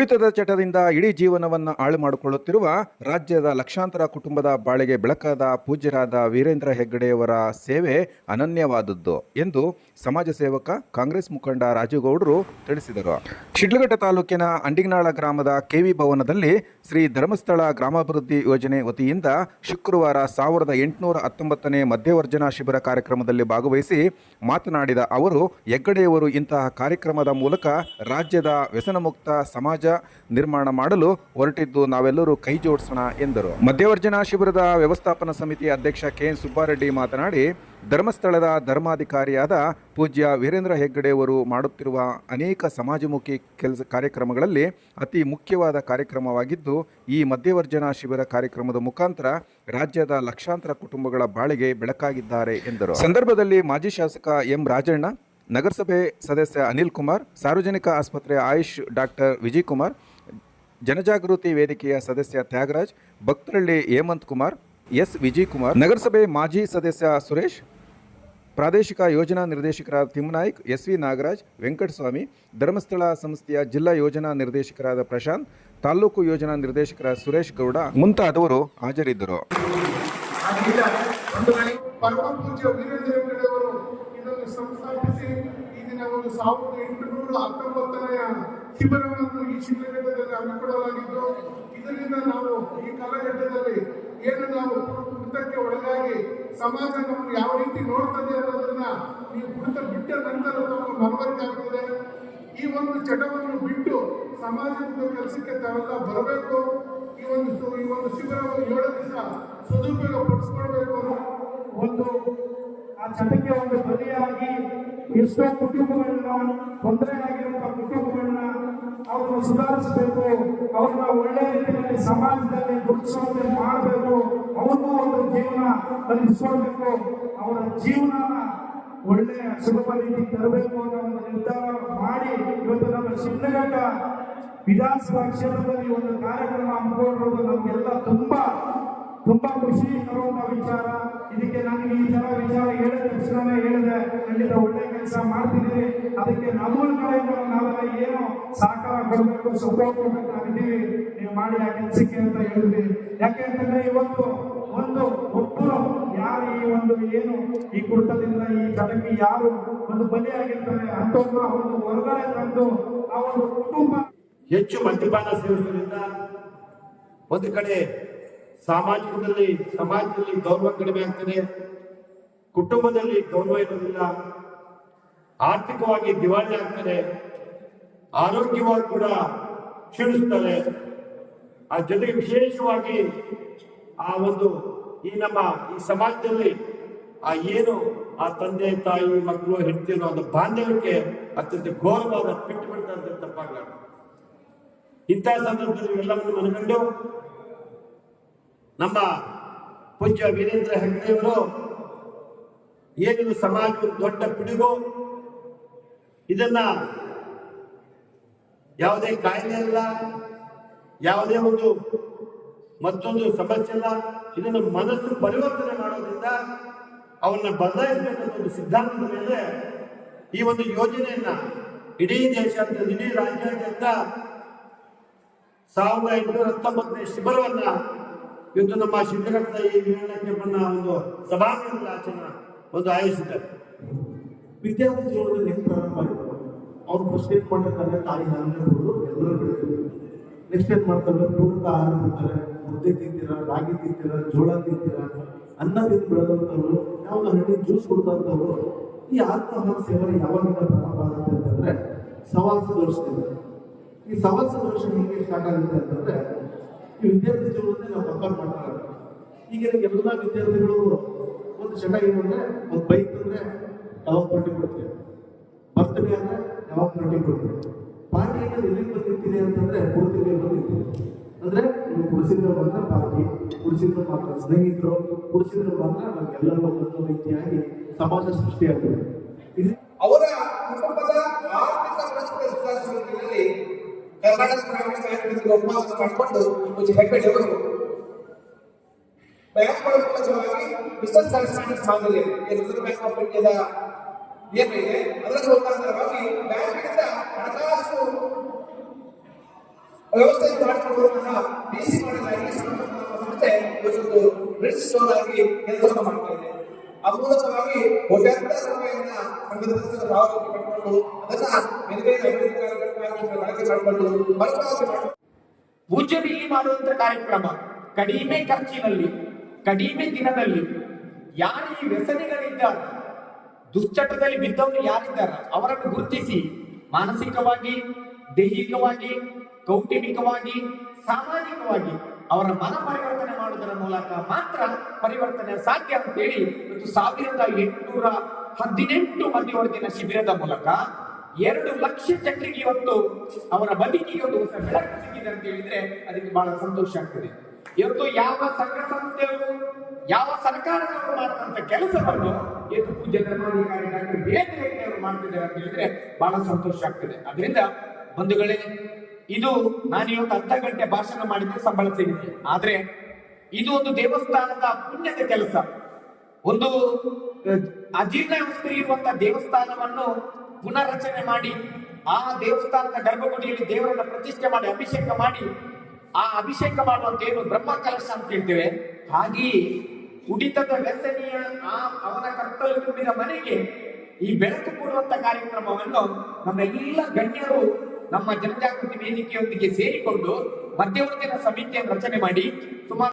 ಕುಡಿತದ ಚಟದಿಂದ ಇಡೀ ಜೀವನವನ್ನು ಆಳು ಮಾಡಿಕೊಳ್ಳುತ್ತಿರುವ ರಾಜ್ಯದ ಲಕ್ಷಾಂತರ ಕುಟುಂಬದ ಬಾಳೆಗೆ ಬೆಳಕಾದ ಪೂಜ್ಯರಾದ ವೀರೇಂದ್ರ ಹೆಗ್ಗಡೆಯವರ ಸೇವೆ ಅನನ್ಯವಾದದ್ದು ಎಂದು ಸಮಾಜ ಸೇವಕ ಕಾಂಗ್ರೆಸ್ ಮುಖಂಡ ರಾಜುಗೌಡರು ತಿಳಿಸಿದರು. ಶಿಡ್ಲಘಟ್ಟ ತಾಲೂಕಿನ ಅಂಡಿಗ್ನಾಳ ಗ್ರಾಮದ ಕೆವಿ ಭವನದಲ್ಲಿ ಶ್ರೀ ಧರ್ಮಸ್ಥಳ ಗ್ರಾಮಾಭಿವೃದ್ಧಿ ಯೋಜನೆ ವತಿಯಿಂದ ಶುಕ್ರವಾರ ಸಾವಿರದ ಎಂಟುನೂರ ಹತ್ತೊಂಬತ್ತನೇ ಮಧ್ಯವರ್ಜನ ಶಿಬಿರ ಕಾರ್ಯಕ್ರಮದಲ್ಲಿ ಭಾಗವಹಿಸಿ ಮಾತನಾಡಿದ ಅವರು, ಹೆಗ್ಗಡೆಯವರು ಇಂತಹ ಕಾರ್ಯಕ್ರಮದ ಮೂಲಕ ರಾಜ್ಯದ ವ್ಯಸನಮುಕ್ತ ಸಮಾಜ ನಿರ್ಮಾಣ ಮಾಡಲು ಹೊರಟಿದ್ದು ನಾವೆಲ್ಲರೂ ಕೈ ಜೋಡಿಸೋಣ ಎಂದರು. ಮಧ್ಯವರ್ಜನ ಶಿಬಿರದ ವ್ಯವಸ್ಥಾಪನಾ ಸಮಿತಿ ಅಧ್ಯಕ್ಷ ಕೆ. ಎನ್ ಸುಬ್ಬಾರೆಡ್ಡಿ ಮಾತನಾಡಿ, ಧರ್ಮಸ್ಥಳದ ಧರ್ಮಾಧಿಕಾರಿಯಾದ ಪೂಜ್ಯ ವೀರೇಂದ್ರ ಹೆಗ್ಗಡೆಯವರು ಮಾಡುತ್ತಿರುವ ಅನೇಕ ಸಮಾಜಮುಖಿ ಕೆಲಸ ಕಾರ್ಯಕ್ರಮಗಳಲ್ಲಿ ಅತಿ ಮುಖ್ಯವಾದ ಕಾರ್ಯಕ್ರಮವಾಗಿದ್ದು, ಈ ಮಧ್ಯವರ್ಜನ ಶಿಬಿರ ಕಾರ್ಯಕ್ರಮದ ಮುಖಾಂತರ ರಾಜ್ಯದ ಲಕ್ಷಾಂತರ ಕುಟುಂಬಗಳ ಬಾಳಿಗೆ ಬೆಳಕಾಗಿದ್ದಾರೆ ಎಂದರು. ಸಂದರ್ಭದಲ್ಲಿ ಮಾಜಿ ಶಾಸಕ ಎಂ ರಾಜಣ್ಣ ನಗರಸಭೆ ಸದಸ್ಯ ಅನಿಲ್ ಕುಮಾರ್, ಸಾರ್ವಜನಿಕ ಆಸ್ಪತ್ರೆ ಆಯುಷ್ ಡಾಕ್ಟರ್ ವಿಜಯ್ ಕುಮಾರ್, ಜನಜಾಗೃತಿ ವೇದಿಕೆಯ ಸದಸ್ಯ ತ್ಯಾಗರಾಜ್, ಭಕ್ತರಳ್ಳಿ ಹೇಮಂತ್ ಕುಮಾರ್, ಎಸ್ ವಿಜಯ್ ಕುಮಾರ್, ನಗರಸಭೆ ಮಾಜಿ ಸದಸ್ಯ ಸುರೇಶ್, ಪ್ರಾದೇಶಿಕ ಯೋಜನಾ ನಿರ್ದೇಶಕರಾದ ತಿಮ್ಮನಾಯ್ಕ್, ಎಸ್ ವಿ ನಾಗರಾಜ್, ವೆಂಕಟಸ್ವಾಮಿ, ಧರ್ಮಸ್ಥಳ ಸಂಸ್ಥೆಯ ಜಿಲ್ಲಾ ಯೋಜನಾ ನಿರ್ದೇಶಕರಾದ ಪ್ರಶಾಂತ್, ತಾಲೂಕು ಯೋಜನಾ ನಿರ್ದೇಶಕರಾದ ಸುರೇಶ್ ಗೌಡ ಮುಂತಾದವರು ಹಾಜರಿದ್ದರು. ಇದನ್ನು ಸಂಸ್ಥಾಪಿಸಿ ಈ ದಿನ ಒಂದು ಸಾವಿರದ ಎಂಟುನೂರ ಹತ್ತೊಂಬತ್ತನೆಯ ಶಿಬಿರವನ್ನು ಈ ಶಿಬಿರದಲ್ಲಿ ಹಮ್ಮಿಕೊಳ್ಳಲಾಗಿದ್ದು, ಇದರಿಂದ ನಾವು ಈ ಕಾಲಘಟ್ಟದಲ್ಲಿ ಏನು ನಾವು ಕುಡಿತಕ್ಕೆ ಒಳಗಾಗಿ ಸಮಾಜ ನಮ್ಮನ್ನು ಯಾವ ರೀತಿ ನೋಡ್ತದೆ ಅನ್ನೋದನ್ನ ಈ ಕುಡಿತ ಬಿಟ್ಟ ನಂತರ ನಮಗೆ ಮನವರಿಕೆ ಆಗ್ತದೆ. ಈ ಒಂದು ಚಟವನ್ನು ಬಿಟ್ಟು ಸಮಾಜದ ಕೆಲಸಕ್ಕೆ ತಾವೆಲ್ಲ ಬರಬೇಕು. ಈ ಒಂದು ಈ ಒಂದು ಶಿಬಿರವನ್ನು ಏಳು ದಿವಸ ಸದುಪಯೋಗ ಪಡಿಸ್ಕೊಳ್ಬೇಕು ಒಂದು ಆ ಚಟಕ್ಕೆ ಒಂದು ಬಲಿಯಾಗಿ ಎಷ್ಟೋ ಕುಟುಂಬಗಳನ್ನ ತೊಂದರೆ ಆಗಿರುವಂತಹ ಕುಟುಂಬಗಳನ್ನ ಅವರು ಸುಧಾರಿಸಬೇಕು, ಅವ್ರನ್ನ ಒಳ್ಳೆ ರೀತಿಯಲ್ಲಿ ಸಮಾಜದಲ್ಲಿ ಗುರುತಿಸುವಂತೆ ಮಾಡಬೇಕು, ಅವ್ರಿಗೂ ಒಂದು ಜೀವನ ಕಲಿಸ್ಕೊಳ್ಬೇಕು ಅವರ ಜೀವನನ ಒಳ್ಳೆ ಸುಲಭ ರೀತಿ ತರಬೇಕು ಅನ್ನೋ ಒಂದು ನಿರ್ಧಾರ ಮಾಡಿ ಇವತ್ತು ನಮ್ಮ ಶಿಡ್ಲಘಟ್ಟ ವಿಧಾನಸಭಾ ಕ್ಷೇತ್ರದಲ್ಲಿ ಒಂದು ಕಾರ್ಯಕ್ರಮ ಹಮ್ಮಿಕೊಂಡಿರೋದು ನಮಗೆಲ್ಲ ತುಂಬಾ ತುಂಬಾ ಖುಷಿ ತರುವಂತ ವಿಚಾರ. ಇದಕ್ಕೆ ನನಗೆ ಈ ತರ ವಿಚಾರ ಖಂಡಿತ ಒಳ್ಳೆ ಕೆಲಸ ಮಾಡ್ತಿದ್ದೀವಿ ಅದಕ್ಕೆ ನಮ್ಮ ನಾವೆಲ್ಲ ಏನು ಸಹಕಾರ ಕೊಡಬೇಕು ಸಪೋರ್ಟ್ ಕೊಡಬೇಕು ಅಂತೀವಿ. ನೀವು ಮಾಡಿ ಆ ಕೆಲಸಕ್ಕೆ ಅಂತ ಹೇಳಿದ್ವಿ ಯಾಕೆ ಅಂತಂದ್ರೆ ಇವತ್ತು ಒಂದು ಒಬ್ಬರು ಯಾರು ಈ ಒಂದು ಏನು ಈ ಕುಟುಂಬದಿಂದ ಈ ಕಥಕ್ಕೆ ಯಾರು ಒಂದು ಬಲಿ ಬಲಿಯಾಗಿರ್ತಾರೆ ಅಂತವ್ರನ್ನ ಒಂದು ಹೊರಗಡೆ ತಂದು ಆ ಒಂದು ಕುಟುಂಬ ಹೆಚ್ಚು ಮದ್ಯಪಾನ ಸೇವಿಸುವುದರಿಂದ ಒಂದು ಕಡೆ ಸಾಮಾಜಿಕದಲ್ಲಿ, ಸಮಾಜದಲ್ಲಿ ಗೌರವ ಕಡಿಮೆ ಆಗ್ತದೆ. ಕುಟುಂಬದಲ್ಲಿ ಗೌರವ ಇರೋದಿಲ್ಲ ಆರ್ಥಿಕವಾಗಿ ದಿವಾಳಿ ಆಗ್ತದೆ, ಆರೋಗ್ಯವಾಗಿ ಕೂಡ ಕ್ಷೀಣಿಸ್ತಾರೆ ಆ ಜೊತೆಗೆ ವಿಶೇಷವಾಗಿ ಆ ಒಂದು ಈ ನಮ್ಮ ಈ ಸಮಾಜದಲ್ಲಿ ಆ ಏನು ಆ ತಂದೆ, ತಾಯಿ, ಮಕ್ಕಳು, ಹೆಂಡತಿ ಒಂದು ಬಾಂಧವ್ಯಕ್ಕೆ ಅತ್ಯಂತ ಘೋರವಾದ ಬಿಟ್ಟು ಬಿಡ್ತಾರೆ ಅಂತ ತಪ್ಪಾಗಲಾರ್ದು. ಇಂತಹ ಸಂದರ್ಭದಲ್ಲಿ ಎಲ್ಲವನ್ನು ಮನಗಂಡು ನಮ್ಮ ಪೂಜ್ಯ ವೀರೇಂದ್ರ ಹೆಗ್ಗಡೆಯವರು ಏನಿದು ಸಮಾಜದ ದೊಡ್ಡ ಪಿಡುಗು? ಇದನ್ನ ಯಾವುದೇ ಕಾಯಿಲೆ ಇಲ್ಲ ಯಾವುದೇ ಒಂದು ಮತ್ತೊಂದು ಸಮಸ್ಯೆ ಇಲ್ಲ ಇದನ್ನು ಮನಸ್ಸು ಪರಿವರ್ತನೆ ಮಾಡೋದ್ರಿಂದ ಅವನ್ನ ಬದಲಾಯಿಸಬೇಕಂತ ಒಂದು ಸಿದ್ಧಾಂತದ ಮೇಲೆ ಈ ಒಂದು ಯೋಜನೆಯನ್ನ ಇಡೀ ದೇಶಾದ್ಯಂತ ಇಡೀ ರಾಜ್ಯಾದ್ಯಂತ ಸಾವಿರದ ಎಂಟುನೂರ ಹತ್ತೊಂಬತ್ತನೇ ಶಿಬಿರವನ್ನ ಇವತ್ತು ನಮ್ಮ ಶಿಬಿರಗಳ ಈ ನಿರ್ಣಯವನ್ನು ಒಂದು ಸಭಾಂಗಣದಲ್ಲಿ ಆಚರಣೆ. ಒಂದು ಆಯೋಜಿಸಿದ್ದಾರೆ. ವಿದ್ಯಾರ್ಥಿ ಜೀವನದಲ್ಲಿ ಹೆಂಗೆ ಪ್ರಾರಂಭ ಆಯಿತು ಅವ್ರು ಫಸ್ಟ್ ಏನ್ ಮಾಡ್ತಾರೆ ತಾಯಿ ಹಾಲನ್ನೇ ಎಲ್ಲರೂ ನೆಕ್ಸ್ಟ್ ಏನ್ ಮಾಡ್ತಾರೆ? ಪೂರಕ ಆಹಾರ ಬಿಡ್ತಾರೆ ಮುದ್ದೆ ತಿಂತೀರ? ರಾಗಿ ತಿಂತೀರ? ಜೋಳ ತಿಂತೀರಾ? ಅನ್ನ ತಿಂದು ಬೆಳೆದಂಥವ್ರು ಯಾವ್ದು ಹಣ್ಣಿನ ಜ್ಯೂಸ್ ಕೊಡ್ತಂಥವ್ರು ಈ ಆತ್ಮಹಾರ ಸೇವನೆ ಯಾವಾಗ ಪ್ರಾರಂಭ ಆಗುತ್ತೆ ಅಂತಂದ್ರೆ, ಸವಾಸ ವರ್ಷದಿಂದ ಈ ಸವಾಸ ವರ್ಷ ಹೇಗೆ ಸ್ಟಾರ್ಟ್ ಆಗುತ್ತೆ ಅಂತಂದ್ರೆ, ಈ ವಿದ್ಯಾರ್ಥಿ ಜೀವನದಲ್ಲಿ ನಾವು ಕಂಪೇರ್ ಮಾಡ್ತಾರೆ. ಈಗ ಎಲ್ಲ ವಿದ್ಯಾರ್ಥಿಗಳು ಒಂದು ಚಟ ಅಂದ್ರೆ ಒಂದು ಬೈಕ್ ಅಂದ್ರೆ ಯಾವಾಗ ಪಾರ್ಟಿ ಕೊಡ್ತೀವಿ ಬರ್ತಡೇ ಅಂದ್ರೆ ಯಾವಾಗ ಪಾರ್ಟಿ ಕೊಡ್ತೀವಿ ಪಾರ್ಟಿ ಅನ್ನೋದು ಎಲ್ಲಿಗೆ ಬಂದು ಅಂತಂದ್ರೆ ಕೊಡ್ತೀವಿ ಬಂದು ನಿಂತಿದೆ ಅಂದ್ರೆ ನೀವು ಕುಡಿಸಿದ್ರೆ ಮಾತ್ರ ಪಾರ್ಟಿ ಕುಡಿಸಿದ್ರೆ ಮಾತ್ರ ಸ್ನೇಹಿತರು, ಕುಡಿಸಿದ್ರೆ ಮಾತ್ರ ನಮ್ಗೆಲ್ಲರೂ ಒಂದು ರೀತಿಯಾಗಿ ಸಮಾಜ ಸೃಷ್ಟಿಯಾಗ್ತದೆ ಇದು ಅವರ ಕುಟುಂಬದ ಆರ್ಥಿಕ ಕರ್ನಾಟಕ ಗ್ರಾಮೀಣ ಹೆಗ್ಗಡೆ ಪೂಜ್ಯ ಹೆಗ್ಗಡೆಯವರು ಬ್ಯಾಂಕ್ಗಳ ಮೂಲಕವಾಗಿ ಮಾದರಿ ಏನು ರಿಸರ್ವ್ ಬ್ಯಾಂಕ್ ಆಫ್ ಇದೆ. ಅದರ ಮುಖಾಂತರವಾಗಿ ಬ್ಯಾಂಕಿನಿಂದ ಹಣಕಾಸು ವ್ಯವಸ್ಥೆ ಮಾಡಿಕೊಳ್ಳುವಂತಹ ಡಿ ಸಿ ಮಾಡಲಾಗಿ ಸಂಸ್ಥೆ ಬ್ರಿಡ್ಜ್ ಸ್ಟೋನ್ ಆಗಿ ಕೆಲಸ ಮಾಡ್ತಾ ಇದೆ. ಆ ಮೂಲಕವಾಗಿ ಕೋಟ್ಯಾಂತರ ರೂಪಾಯಿಯನ್ನ ಸಂಘದ ಬೇರೆ ಬೇರೆ ಮಾಡುವಂತ ಕಾರ್ಯಕ್ರಮ. ಕಡಿಮೆ ಖರ್ಚಿನಲ್ಲಿ, ಕಡಿಮೆ ದಿನದಲ್ಲಿ ಯಾರು ಈ ವ್ಯಸನಿಗಳಿದ್ದಾರೆ, ದುಶ್ಚಟದಲ್ಲಿ ಬಿದ್ದವರು ಯಾರಿದ್ದಾರೆ, ಅವರನ್ನು ಗುರುತಿಸಿ ಮಾನಸಿಕವಾಗಿ, ದೈಹಿಕವಾಗಿ, ಕೌಟುಂಬಿಕವಾಗಿ, ಸಾಮಾಜಿಕವಾಗಿ ಅವರ ಮನ ಪರಿವರ್ತನೆ ಮಾಡುವುದರ ಮೂಲಕ ಮಾತ್ರ ಪರಿವರ್ತನೆ ಸಾಧ್ಯ ಅಂತೇಳಿ ಇವತ್ತು ಸಾವಿರದ ಎಂಟುನೂರ ಹದಿನೆಂಟು ಮಧ್ಯವರ್ತಿನ ಶಿಬಿರದ ಮೂಲಕ ಎರಡು ಲಕ್ಷ ಜನರಿಗೆ ಇವತ್ತು ಅವರ ಬದುಕಿಗೆ ಒಂದು ಹೊಸ ಬೆಳಕು ಸಿಕ್ಕಿದೆ ಅಂತ ಹೇಳಿದ್ರೆ ಅದಕ್ಕೆ ಬಹಳ ಸಂತೋಷ ಆಗ್ತದೆ. ಇವತ್ತು ಯಾವ ಸಂಘ ಸಂಸ್ಥೆಗಳು ಯಾವ ಸರ್ಕಾರದವರು ಮಾಡಿದಂತ ಕೆಲಸವನ್ನು ಎದು ಪೂಜೆ ಧರ್ಮಾಧಿಕಾರಿ ಡಾಕ್ಟರ್ ಬೇಂದ್ರೆ ಅವರು ಮಾಡ್ತಿದ್ದಾರೆ ಅಂತ ಹೇಳಿದ್ರೆ ಬಹಳ ಸಂತೋಷ ಆಗ್ತದೆ. ಅದರಿಂದ ಬಂಧುಗಳೇ, ಇದು ನಾನು ಇವತ್ತು ಅರ್ಧ ಗಂಟೆ ಭಾಷಣ ಮಾಡಿದ್ರೆ ಸಂಬಳ ಸಿಗುತ್ತೆ. ಆದ್ರೆ ಇದು ಒಂದು ದೇವಸ್ಥಾನದ ಪುಣ್ಯದ ಕೆಲಸ. ಒಂದು ಅಜೀರ್ಣಾವಸ್ಥೆಯಲ್ಲಿರುವಂತಹ ದೇವಸ್ಥಾನವನ್ನು ಪುನರ್ರಚನೆ ಮಾಡಿ, ಆ ದೇವಸ್ಥಾನದ ಗರ್ಭಗುಡಿಯಲ್ಲಿ ದೇವರನ್ನ ಪ್ರತಿಷ್ಠೆ ಮಾಡಿ, ಅಭಿಷೇಕ ಮಾಡಿ, ಆ ಅಭಿಷೇಕ ಮಾಡುವಂತ ಏನು ಬ್ರಹ್ಮ ಕಲಶ ಅಂತ ಹೇಳ್ತೇವೆ. ಹಾಗೆಯೇ ಕುಡಿತದ ವ್ಯಸನಿಯ ಆ ಅವನ ಕತ್ತಲು ತುಂಬಿದ ಮನೆಗೆ ಈ ಬೆಳಕು ಕೊಡುವಂತ ಕಾರ್ಯಕ್ರಮವನ್ನು ನಮ್ಮೆಲ್ಲ ಗಣ್ಯರು ನಮ್ಮ ಜನಜಾಗೃತಿ ವೇದಿಕೆಯೊಂದಿಗೆ ಸೇರಿಕೊಂಡು ಮಧ್ಯವರ್ತಿನ ಸಮಿತಿಯನ್ನು ರಚನೆ ಮಾಡಿ ಸುಮಾರು